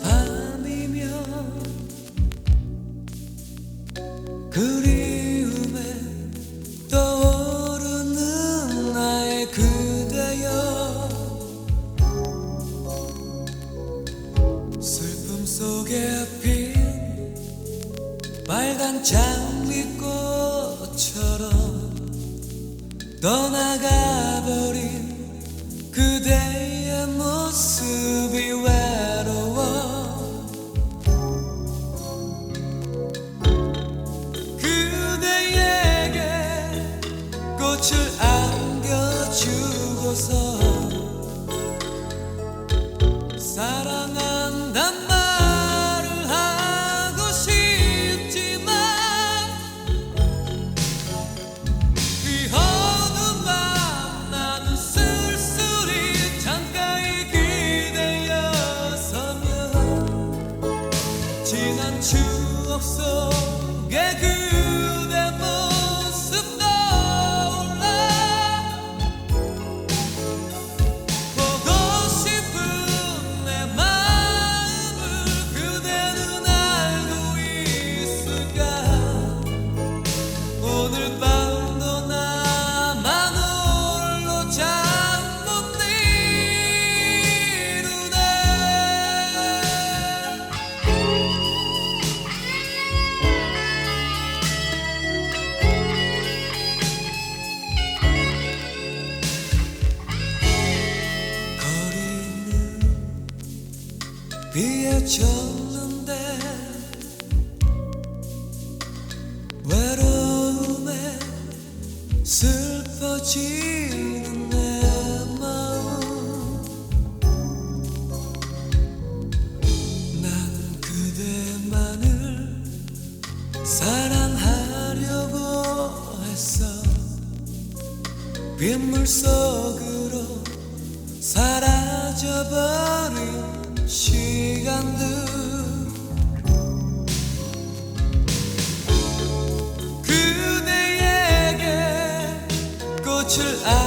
밤이며 그리움에 떠오르는 나의 그대여 슬픔 속에 핀 빨간 장미꽃처럼 떠나가버린 그대 Oh. 비에 젖는데 외로움에 슬퍼지는 내 마음. 나는 그대만을 사랑하려고 했어. 빗물 속 시간